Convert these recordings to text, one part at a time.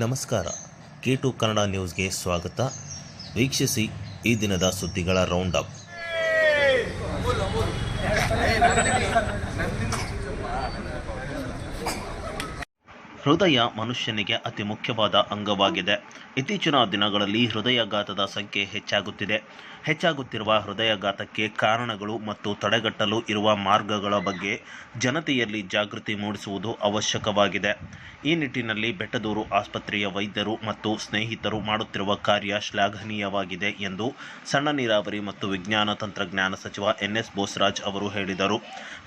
ನಮಸ್ಕಾರ. K to Kannada ನ್ಯೂಸ್ಗೆ ಸ್ವಾಗತ. ವೀಕ್ಷಿಸಿ ಈ ದಿನದ ಸುದ್ದಿಗಳ ರೌಂಡ್ ಅಪ್ ಹೃದಯ ಮನುಷ್ಯನಿಗೆ ಅತಿ ಮುಖ್ಯವಾದ ಅಂಗವಾಗಿದೆ. ಇತ್ತೀಚಿನ ದಿನಗಳಲ್ಲಿ ಹೃದಯಾಘಾತದ ಸಂಖ್ಯೆ ಹೆಚ್ಚಾಗುತ್ತಿದೆ. ಹೆಚ್ಚಾಗುತ್ತಿರುವ ಹೃದಯಾಘಾತಕ್ಕೆ ಕಾರಣಗಳು ಮತ್ತು ತಡೆಗಟ್ಟಲು ಇರುವ ಮಾರ್ಗಗಳ ಬಗ್ಗೆ ಜನತೆಯಲ್ಲಿ ಜಾಗೃತಿ ಮೂಡಿಸುವುದು ಅವಶ್ಯಕವಾಗಿದೆ. ಈ ನಿಟ್ಟಿನಲ್ಲಿ ಬೆಟ್ಟದೂರು ಆಸ್ಪತ್ರೆಯ ವೈದ್ಯರು ಮತ್ತು ಸ್ನೇಹಿತರು ಮಾಡುತ್ತಿರುವ ಕಾರ್ಯ ಶ್ಲಾಘನೀಯವಾಗಿದೆ ಎಂದು ಸಣ್ಣ ನೀರಾವರಿ ಮತ್ತು ವಿಜ್ಞಾನ ತಂತ್ರಜ್ಞಾನ ಸಚಿವ ಎನ್ಎಸ್ ಬೋಸರಾಜ್ ಅವರು ಹೇಳಿದರು.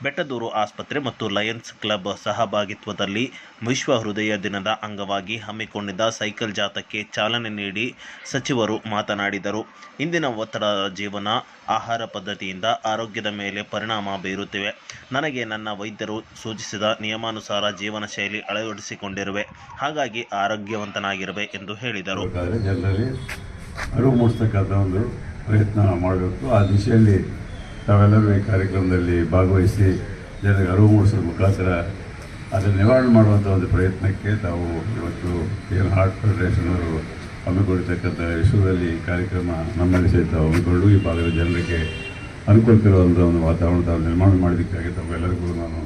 ಬೆಟ್ಟದೂರು ಆಸ್ಪತ್ರೆ ಮತ್ತು ಲಯನ್ಸ್ ಕ್ಲಬ್ ಸಹಭಾಗಿತ್ವದಲ್ಲಿ ವಿಶ್ವ ಹೃದಯ ದಿನದ ಅಂಗವಾಗಿ ಹಮ್ಮಿಕೊಂಡಿದ್ದ ಸೈಕಲ್ ಜಾಥಾಕ್ಕೆ ಚಾಲನೆ ನೀಡಿ ಸಚಿವರು ಮಾತನಾಡಿದರು. ಇಂದಿನ ಒತ್ತಡ ಜೀವನ ಆಹಾರ ಪದ್ಧತಿಯಿಂದ ಆರೋಗ್ಯದ ಮೇಲೆ ಪರಿಣಾಮ ಬೀರುತ್ತಿವೆ. ನನಗೆ ನನ್ನ ವೈದ್ಯರು ಸೂಚಿಸಿದ ನಿಯಮಾನುಸಾರ ಜೀವನ ಶೈಲಿ ಅಳವಡಿಸಿಕೊಂಡಿರುವೆ. ಹಾಗಾಗಿ ಆರೋಗ್ಯವಂತನಾಗಿರುವೆ ಎಂದು ಹೇಳಿದರು. ಜನರಲ್ಲಿ ಅರಿವು ಮೂಡಿಸ್ತಕ್ಕಂಥ ಒಂದು ಪ್ರಯತ್ನ ಮಾಡಬೇಕು. ಆ ದಿಶೆಯಲ್ಲಿ ತಾವೆಲ್ಲರೂ ಈ ಕಾರ್ಯಕ್ರಮದಲ್ಲಿ ಭಾಗವಹಿಸಿ ಜನರಿಗೆ ಅರಿವು ಮೂಡಿಸೋದ್ರ ಮುಖಾಂತರ ಅದನ್ನು ನಿವಾರಣೆ ಮಾಡುವಂಥ ಒಂದು ಪ್ರಯತ್ನಕ್ಕೆ ತಾವು ಇವತ್ತು ಏನು ಹಾರ್ಟ್ ಫೆಡರೇಷನ್ ಅವರು ಹಮ್ಮಿಕೊಂಡಿರ್ತಕ್ಕಂಥ ವಿಶ್ವದಲ್ಲಿ ಈ ಕಾರ್ಯಕ್ರಮ ನಮ್ಮಲ್ಲಿ ಸಹಿತ ಹಮ್ಮಿಕೊಂಡು ಈ ಭಾಗದ ಜನರಿಗೆ ಅನುಕೂಲಕರವಾದಂಥ ಒಂದು ವಾತಾವರಣ ತಾವು ನಿರ್ಮಾಣ ಮಾಡೋದಕ್ಕಾಗಿ ತಮ್ಮೆಲ್ಲರಿಗೂ ನಾನು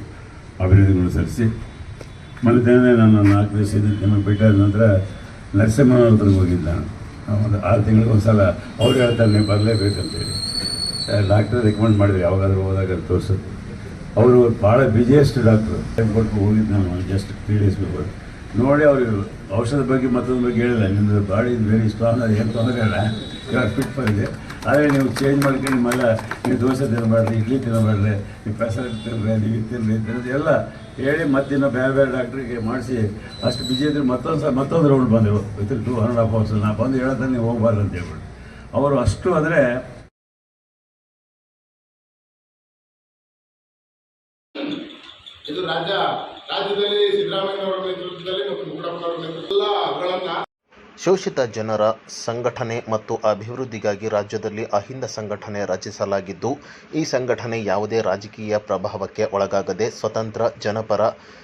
ಅಭಿನಂದನೆಗಳು ಸಲ್ಲಿಸಿ. ಮಲ್ಲಿತಾನೆ ನಾನು ನಾಲ್ಕು ದಿವಸ ನಿಮಗೆ ಬಿಟ್ಟಾದ ನಂತರ ಹೋಗಿದ್ದ ನಾನು. ಒಂದು ಆರು ತಿಂಗಳಿಗೆ ಒಂದು ಸಲ ಅವ್ರು ಹೇಳ್ತಾರೆ, ನೀವು ಬರಲೇಬೇಕಂತೇಳಿ. ಡಾಕ್ಟರ್ ರೆಕಮೆಂಡ್ ಮಾಡಿದ್ರು, ಯಾವಾಗಾದರೂ ಹೋದಾಗ ತೋರಿಸೋದು. ಅವರು ಭಾಳ ಬಿಜಿಯೆಸ್ಟ್ ಡಾಕ್ಟ್ರು. ಕೊಟ್ಟು ಹೋಗಿದ್ದು ನಾನು ಜಸ್ಟ್ ತ್ರೀ ಡೇಸ್ ಬಿಫೋರ್ ನೋಡಿ ಅವರು ಔಷಧ ಬಗ್ಗೆ ಮತ್ತೊಂದು ಬಗ್ಗೆ ಹೇಳಿಲ್ಲ. ನಿಮ್ಮದು ಬಾಡಿ ವೆರಿ ಸ್ಟ್ರಾಂಗ್ ಅದು ಏನು ತೊಂದರೆ ಇಲ್ಲ. ಇವಾಗ ಫಿಟ್ ಬಂದಿದೆ. ಆದರೆ ನೀವು ಚೇಂಜ್ ಮಾಡ್ಕೊಂಡು ನಿಮ್ಮೆಲ್ಲ ನೀವು ದೋಸೆ ತಿನ್ನಬೇಡ್ರಿ ಇಡ್ಲಿ ತಿನ್ನಬೇಡ್ರಿ ನೀವು ಪೆಸರ್ ತಿನ್ರಿ ನೀವು ತಿನ್ರಿ ತಿನ್ನೋದು ಎಲ್ಲ ಹೇಳಿ ಮತ್ತಿನ್ನ ಬೇರೆ ಬೇರೆ ಡಾಕ್ಟ್ರಿಗೆ ಮಾಡಿಸಿ. ಅಷ್ಟು ಬಿಜಿ ಇದ್ರೆ ಮತ್ತೊಂದು ಸಲ ಮತ್ತೊಂದು ರೌಂಡ್ ಬಂದರು with two hundred of hours ನಾ ಬಂದು ಹೇಳೋದ್ರೆ ನೀವು ಹೋಗ್ಬಾರ್ದು ಅಂತ ಹೇಳ್ಬಿಟ್ಟು. ಅವರು ಅಷ್ಟು ಅಂದರೆ ಇದು ರಾಜ್ಯ ರಾಜ್ಯದಲ್ಲಿ ಸಿದ್ದರಾಮಯ್ಯನವರ ನೇತೃತ್ವದಲ್ಲಿ ಮತ್ತು ಮುಗುಡಪ್ಪನವರ ನೇತೃತ್ವದಲ್ಲಿ ಎಲ್ಲ ಅವುಗಳನ್ನ ಶೋಷಿತ ಜನರ ಸಂಘಟನೆ ಮತ್ತು ಅಭಿವೃದ್ಧಿಗಾಗಿ ರಾಜ್ಯದಲ್ಲಿ ಅಹಿಂದ ಸಂಘಟನೆ ರಚಿಸಲಾಗಿದ್ದು, ಈ ಸಂಘಟನೆ ಯಾವುದೇ ರಾಜಕೀಯ ಪ್ರಭಾವಕ್ಕೆ ಒಳಗಾಗದೆ ಸ್ವತಂತ್ರ, ಜನಪರ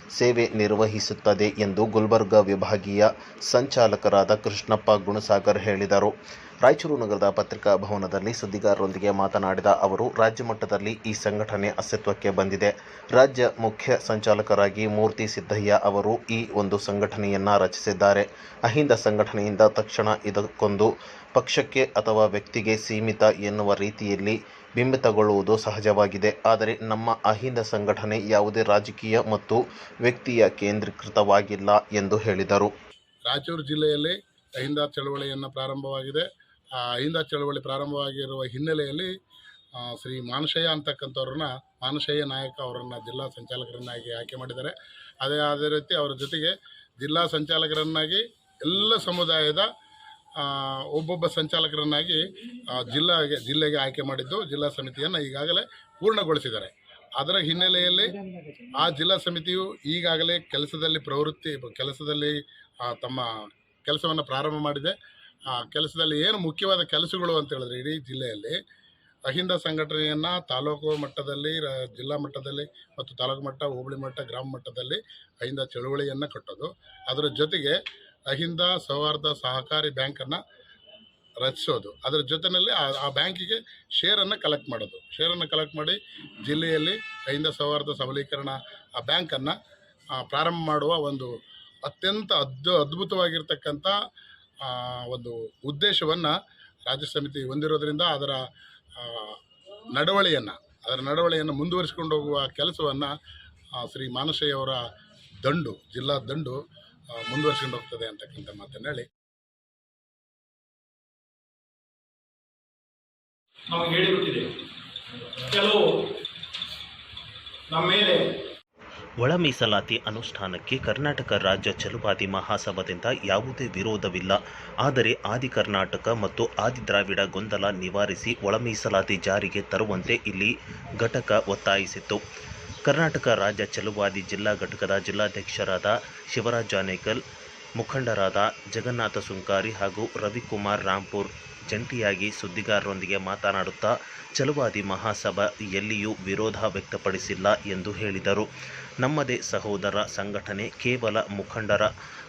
ಸೇವೆ ನಿರ್ವಹಿಸುತ್ತದೆ ಎಂದು ಗುಲ್ಬರ್ಗಾ ವಿಭಾಗೀಯ ಸಂಚಾಲಕರಾದ ಕೃಷ್ಣಪ್ಪ ಗುಣಸಾಗರ್ ಹೇಳಿದರು. ರಾಯಚೂರು ನಗರದ ಪತ್ರಿಕಾ ಭವನದಲ್ಲಿ ಸುದ್ದಿಗಾರರೊಂದಿಗೆ ಮಾತನಾಡಿದ ಅವರು, ರಾಜ್ಯ ಮಟ್ಟದಲ್ಲಿ ಈ ಸಂಘಟನೆ ಅಸ್ತಿತ್ವಕ್ಕೆ ಬಂದಿದೆ. ರಾಜ್ಯ ಮುಖ್ಯ ಸಂಚಾಲಕರಾಗಿ ಮೂರ್ತಿ ಸಿದ್ದಯ್ಯ ಅವರು ಈ ಒಂದು ಸಂಘಟನೆಯನ್ನ ರಚಿಸಿದ್ದಾರೆ. ಅಹಿಂದ ಸಂಘಟನೆಯಿಂದ ತಕ್ಷಣ ಇದಕ್ಕೊಂದು ಪಕ್ಷಕ್ಕೆ ಅಥವಾ ವ್ಯಕ್ತಿಗೆ ಸೀಮಿತ ಎನ್ನುವ ರೀತಿಯಲ್ಲಿ ಬಿಂಬಿತಗೊಳ್ಳುವುದು ಸಹಜವಾಗಿದೆ. ಆದರೆ ನಮ್ಮ ಅಹಿಂದ ಸಂಘಟನೆ ಯಾವುದೇ ರಾಜಕೀಯ ಮತ್ತು ವ್ಯಕ್ತಿಯ ಕೇಂದ್ರೀಕೃತವಾಗಿಲ್ಲ ಎಂದು ಹೇಳಿದರು. ರಾಯಚೂರು ಜಿಲ್ಲೆಯಲ್ಲಿ ಅಹಿಂದ ಚಳವಳಿಯನ್ನು ಪ್ರಾರಂಭವಾಗಿದೆ. ಆ ಅಹಿಂದ ಚಳವಳಿ ಪ್ರಾರಂಭವಾಗಿರುವ ಹಿನ್ನೆಲೆಯಲ್ಲಿ ಶ್ರೀ ಮಾನಶಯ್ಯ ಅಂತಕ್ಕಂಥವ್ರನ್ನ, ಮಾನಶಯ್ಯ ನಾಯಕ ಅವರನ್ನು ಜಿಲ್ಲಾ ಸಂಚಾಲಕರನ್ನಾಗಿ ಆಯ್ಕೆ ಮಾಡಿದ್ದಾರೆ. ಅದೇ ಅದೇ ರೀತಿ ಅವರ ಜೊತೆಗೆ ಜಿಲ್ಲಾ ಸಂಚಾಲಕರನ್ನಾಗಿ ಎಲ್ಲ ಸಮುದಾಯದ ಒಬ್ಬೊಬ್ಬ ಸಂಚಾಲಕರನ್ನಾಗಿ ಜಿಲ್ಲೆಗೆ, ಜಿಲ್ಲಾಗೆ ಆಯ್ಕೆ ಮಾಡಿದ್ದು ಜಿಲ್ಲಾ ಸಮಿತಿಯನ್ನು ಈಗಾಗಲೇ ಪೂರ್ಣಗೊಳಿಸಿದ್ದಾರೆ. ಅದರ ಹಿನ್ನೆಲೆಯಲ್ಲಿ ಆ ಜಿಲ್ಲಾ ಸಮಿತಿಯು ಈಗಾಗಲೇ ಕೆಲಸದಲ್ಲಿ ಪ್ರವೃತ್ತಿ, ಕೆಲಸದಲ್ಲಿ ತಮ್ಮ ಕೆಲಸವನ್ನು ಪ್ರಾರಂಭ ಮಾಡಿದೆ. ಆ, ಕೆಲಸದಲ್ಲಿ ಏನು ಮುಖ್ಯವಾದ ಕೆಲಸಗಳು ಅಂತ ಹೇಳಿದ್ರೆ ಇಡೀ ಜಿಲ್ಲೆಯಲ್ಲಿ ಅಹಿಂದ ಸಂಘಟನೆಯನ್ನು ತಾಲೂಕು ಮಟ್ಟದಲ್ಲಿ ಜಿಲ್ಲಾ ಮಟ್ಟದಲ್ಲಿ ಮತ್ತು ತಾಲೂಕು ಮಟ್ಟ, ಹೋಬಳಿ ಮಟ್ಟ, ಗ್ರಾಮ ಮಟ್ಟದಲ್ಲಿ ಅಹಿಂದ ಚಳುವಳಿಯನ್ನು ಕಟ್ಟೋದು. ಅದರ ಜೊತೆಗೆ ಅಹಿಂದ ಸೌಹಾರ್ದ ಸಹಕಾರಿ ಬ್ಯಾಂಕನ್ನು ರಚಿಸೋದು. ಅದರ ಜೊತೆಯಲ್ಲಿ ಆ ಬ್ಯಾಂಕಿಗೆ ಶೇರನ್ನು ಕಲೆಕ್ಟ್ ಮಾಡೋದು. ಶೇರನ್ನು ಕಲೆಕ್ಟ್ ಮಾಡಿ ಜಿಲ್ಲೆಯಲ್ಲಿ ಅಹಿಂದ ಸೌಹಾರ್ದ ಸಬಲೀಕರಣ ಆ ಬ್ಯಾಂಕನ್ನು ಪ್ರಾರಂಭ ಮಾಡುವ ಒಂದು ಅತ್ಯಂತ ಅದ್ಭು, ಅದ್ಭುತವಾಗಿರ್ತಕ್ಕಂಥ ಒಂದು ಉದ್ದೇಶವನ್ನು ರಾಜ್ಯ ಸಮಿತಿ ಹೊಂದಿರೋದ್ರಿಂದ ಅದರ ನಡವಳಿಯನ್ನು ಅದರ ನಡವಳಿಯನ್ನು ಮುಂದುವರಿಸಿಕೊಂಡು ಹೋಗುವ ಕೆಲಸವನ್ನು ಶ್ರೀ ಮಾನಸಯ್ಯ ಅವರ ದಂಡು, ಜಿಲ್ಲಾ ದಂಡು ಮುಂದುವರಿಸಿಕೊಂಡು ಹೋಗ್ತದೆ ಅಂತಕ್ಕಂಥ ಮಾತನ್ನು ಹೇಳಿ. ನಮಗೆ ಹೇಳಿಬಿಟ್ಟಿದೆ ಕೆಲವು ನಮ್ಮ ಮೇಲೆ ಒಳ ಮೀಸಲಾತಿ ಅನುಷ್ಠಾನಕ್ಕೆ ಕರ್ನಾಟಕ ರಾಜ್ಯ ಚಲುವಾದಿ ಮಹಾಸಭಾದಿಂದ ಯಾವುದೇ ವಿರೋಧವಿಲ್ಲ. ಆದರೆ ಆದಿ ಕರ್ನಾಟಕ ಮತ್ತು ಆದಿ ದ್ರಾವಿಡ ಗೊಂದಲ ನಿವಾರಿಸಿ ಒಳ ಮೀಸಲಾತಿ ಜಾರಿಗೆ ತರುವಂತೆ ಇಲ್ಲಿ ಘಟಕ ಒತ್ತಾಯಿಸಿತ್ತು. ಕರ್ನಾಟಕ ರಾಜ್ಯ ಚಲುವಾದಿ ಜಿಲ್ಲಾ ಘಟಕದ ಜಿಲ್ಲಾಧ್ಯಕ್ಷರಾದ ಶಿವರಾಜ್ ಜಾನೇಕಲ್ ಮುಖಂಡರಾದ ಜಗನ್ನಾಥ ಸುಂಕಾರಿ ಹಾಗೂ ರವಿಕುಮಾರ್ ರಾಂಪುರ್ ಜಂಟಿಯಾಗಿ ಸುದ್ದಿಗಾರರೊಂದಿಗೆ ಮಾತನಾಡುತ್ತಾ ಚಲುವಾದಿ ಮಹಾಸಭಾ ಎಲ್ಲಿಯೂ ವಿರೋಧ ವ್ಯಕ್ತಪಡಿಸಿಲ್ಲ ಎಂದು ಹೇಳಿದರು. ನಮ್ಮದೇ ಸಹೋದರ ಸಂಘಟನೆ ಕೇವಲ ಮುಖಂಡರ,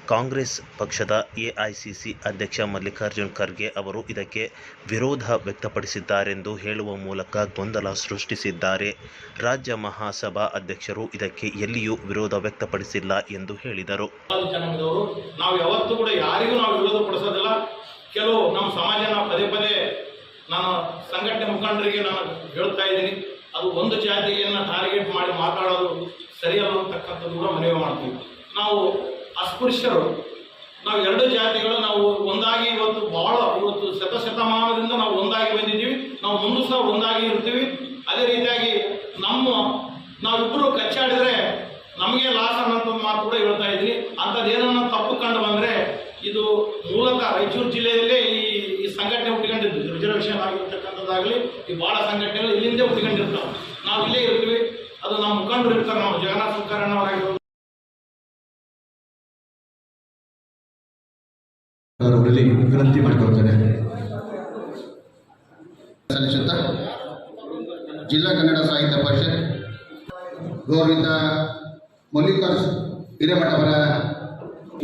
ಕಾಂಗ್ರೆಸ್ ಪಕ್ಷದ ಎಐಸಿಸಿ ಅಧ್ಯಕ್ಷ ಮಲ್ಲಿಕಾರ್ಜುನ್ ಖರ್ಗೆ ಅವರು ಇದಕ್ಕೆ ವಿರೋಧ ವ್ಯಕ್ತಪಡಿಸಿದ್ದಾರೆಂದು ಹೇಳುವ ಮೂಲಕ ಗೊಂದಲ ಸೃಷ್ಟಿಸಿದ್ದಾರೆ. ರಾಜ್ಯ ಮಹಾಸಭಾ ಅಧ್ಯಕ್ಷರು ಇದಕ್ಕೆ ಎಲ್ಲಿಯೂ ವಿರೋಧ ವ್ಯಕ್ತಪಡಿಸಿಲ್ಲ ಎಂದು ಹೇಳಿದರು. ನಾವು ಯಾವತ್ತೂ ಕೂಡ ಯಾರಿಗೂ ನಾವು ವಿರೋಧ ಕೆಲವು ನಮ್ಮ ಸಮಾಜನ ಪದೇ ಪದೇ ನಾನು ಸಂಘಟನೆ ಮುಖಂಡರಿಗೆ ನಾನು ಹೇಳ್ತಾ ಇದ್ದೀನಿ. ಅದು ಒಂದು ಜಾತಿಯನ್ನು ಟಾರ್ಗೆಟ್ ಮಾಡಿ ಮಾತಾಡೋದು ಸರಿಯಲ್ಲ ಅಂತಕ್ಕಂಥದ್ದು ಕೂಡ ಮನವಿ ಮಾಡ್ತೀವಿ. ನಾವು ಅಸ್ಪೃಶ್ಯರು. ನಾವು ಎರಡು ಜಾತಿಗಳು, ನಾವು ಒಂದಾಗಿ ಇವತ್ತು ಬಹಳ ಇವತ್ತು ಶತಶತಮಾನದಿಂದ ನಾವು ಒಂದಾಗಿ ಬಂದಿದ್ದೀವಿ. ನಾವು ಮುಂದೂ ಸಹ ಒಂದಾಗಿ ಇರ್ತೀವಿ. ಅದೇ ರೀತಿಯಾಗಿ ನಮ್ಮ ನಾವಿಬ್ಬರು ಕಚ್ಚಾಡಿದ್ರೆ ನಮಗೆ ಲಾಸ್ ಅನ್ನೋಂಥ ಮಾತು ಕೂಡ ಹೇಳ್ತಾ ಇದ್ದೀನಿ. ಅಂಥದ್ದು ಇದು ಮೂಲತಃ ರಾಯಚೂರು ಜಿಲ್ಲೆಯಲ್ಲೇ ಈ ಈ ಸಂಘಟನೆ ಹುಟ್ಟಿಕೊಂಡಿದ್ದು. ರಿಸರ್ವೇಷನ್ ಆಗಿರ್ತಕ್ಕಂಥದ್ದಾಗಲಿ ಈ ಭಾಳ ಸಂಘಟನೆಗಳು ಇಲ್ಲಿಂದೇ ಹುಟ್ಟಿಕೊಂಡಿರ್ತಾವೆ. ನಾವು ಇಲ್ಲೇ ಇರ್ತೀವಿ. ಅದು ನಮ್ಮ ಮುಖಂಡರು ಇರ್ತಾರೆ. ನಾವು ಜಗನ್ನಾಥ ಸುಂಕರಣ್ಣವರಾಗಿರ್ಬೋದು ಅವರಲ್ಲಿ ವಿನಂತಿ ಮಾಡಿಕೊಳ್ತೇನೆ. ಜಿಲ್ಲಾ ಕನ್ನಡ ಸಾಹಿತ್ಯ ಪರಿಷತ್ ಗೌರವಿತ ಮಲ್ಲಿಕಾರ್ಜ್ ಹಿರೇಮಠ ಅವರ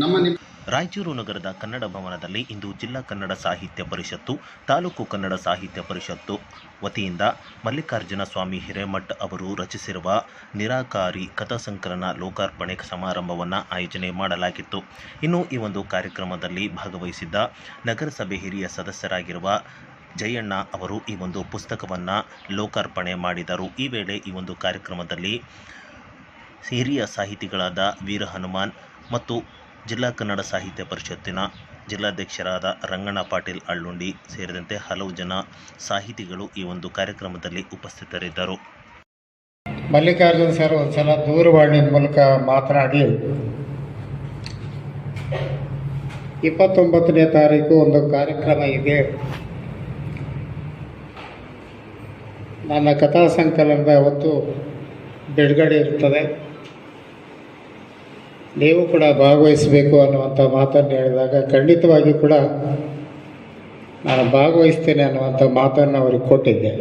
ನಮ್ಮ ನಿಮ್ಮ ರಾಯಚೂರು ನಗರದ ಕನ್ನಡ ಭವನದಲ್ಲಿ ಇಂದು ಜಿಲ್ಲಾ ಕನ್ನಡ ಸಾಹಿತ್ಯ ಪರಿಷತ್ತು, ತಾಲೂಕು ಕನ್ನಡ ಸಾಹಿತ್ಯ ಪರಿಷತ್ತು ವತಿಯಿಂದ ಮಲ್ಲಿಕಾರ್ಜುನ ಸ್ವಾಮಿ ಹಿರೇಮಠ್ ಅವರು ರಚಿಸಿರುವ ನಿರಾಕಾರಿ ಕಥಾಸಂಕಲನ ಲೋಕಾರ್ಪಣೆ ಸಮಾರಂಭವನ್ನು ಆಯೋಜನೆ ಮಾಡಲಾಗಿತ್ತು. ಇನ್ನು ಈ ಒಂದು ಕಾರ್ಯಕ್ರಮದಲ್ಲಿ ಭಾಗವಹಿಸಿದ್ದ ನಗರಸಭೆ ಹಿರಿಯ ಸದಸ್ಯರಾಗಿರುವ ಜಯಣ್ಣ ಅವರು ಈ ಒಂದು ಪುಸ್ತಕವನ್ನು ಲೋಕಾರ್ಪಣೆ ಮಾಡಿದರು. ಈ ವೇಳೆ ಈ ಒಂದು ಕಾರ್ಯಕ್ರಮದಲ್ಲಿ ಹಿರಿಯ ಸಾಹಿತಿಗಳಾದ ವೀರ ಹನುಮಾನ್ ಮತ್ತು ಜಿಲ್ಲಾ ಕನ್ನಡ ಸಾಹಿತ್ಯ ಪರಿಷತ್ತಿನ ಜಿಲ್ಲಾಧ್ಯಕ್ಷರಾದ ರಂಗಣ್ಣ ಪಾಟೀಲ್ ಅಳ್ಳುಂಡಿ ಸೇರಿದಂತೆ ಹಲವು ಜನ ಸಾಹಿತಿಗಳು ಈ ಒಂದು ಕಾರ್ಯಕ್ರಮದಲ್ಲಿ ಉಪಸ್ಥಿತರಿದ್ದರು. ಮಲ್ಲಿಕಾರ್ಜುನ್ ಸರ್ ಒಂದು ಸಲ ದೂರವಾಣಿ ಮೂಲಕ ಮಾತನಾಡಿ ಇಪ್ಪತ್ತೊಂಬತ್ತನೇ ತಾರೀಕು ಒಂದು ಕಾರ್ಯಕ್ರಮ ಇದೆ. ನನ್ನ ಕಥಾ ಸಂಕಲನದ ಅವತ್ತು ಬಿಡುಗಡೆ ಇರ್ತದೆ ನೀವು ಕೂಡ ಭಾಗವಹಿಸಬೇಕು ಅನ್ನುವಂಥ ಮಾತನ್ನು ಹೇಳಿದಾಗ ಖಂಡಿತವಾಗಿ ಕೂಡ ನಾನು ಭಾಗವಹಿಸ್ತೇನೆ ಅನ್ನುವಂಥ ಮಾತನ್ನು ಅವ್ರಿಗೆ ಕೊಟ್ಟಿದ್ದೆ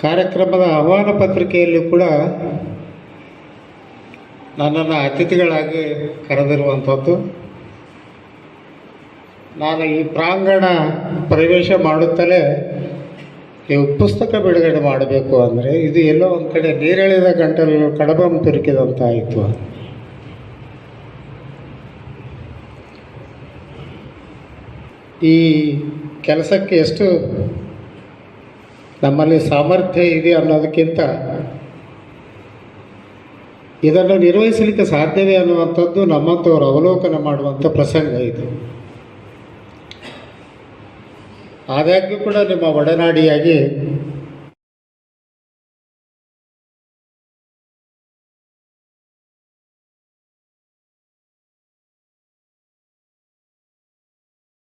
ಕಾರ್ಯಕ್ರಮದ ಆಹ್ವಾನ ಪತ್ರಿಕೆಯಲ್ಲಿ ಕೂಡ ನನ್ನನ್ನು ಅತಿಥಿಗಳಾಗಿ ಕರೆದಿರುವಂಥದ್ದು ನಾನು ಈ ಪ್ರಾಂಗಣ ಪ್ರವೇಶ ಮಾಡುತ್ತಲೇ ನೀವು ಪುಸ್ತಕ ಬಿಡುಗಡೆ ಮಾಡಬೇಕು ಅಂದರೆ ಇದು ಎಲ್ಲೋ ಒಂದು ಕಡೆ ನೀರೆಳೆದ ಗಂಟಲು ಕಡಬಂ ತಿರುಕಿದಂತಾಯಿತು. ಈ ಕೆಲಸಕ್ಕೆ ಎಷ್ಟು ನಮ್ಮಲ್ಲಿ ಸಾಮರ್ಥ್ಯ ಇದೆ ಅನ್ನೋದಕ್ಕಿಂತ ಇದನ್ನು ನಿರ್ವಹಿಸಲಿಕ್ಕೆ ಸಾಧ್ಯವೇ ಅನ್ನುವಂಥದ್ದು ನಮ್ಮಂಥವ್ರು ಅವಲೋಕನ ಮಾಡುವಂಥ ಪ್ರಸಂಗ ಇದು. ಆದಾಗ್ಯೂ ಕೂಡ ನಿಮ್ಮ ಒಡನಾಡಿಯಾಗಿ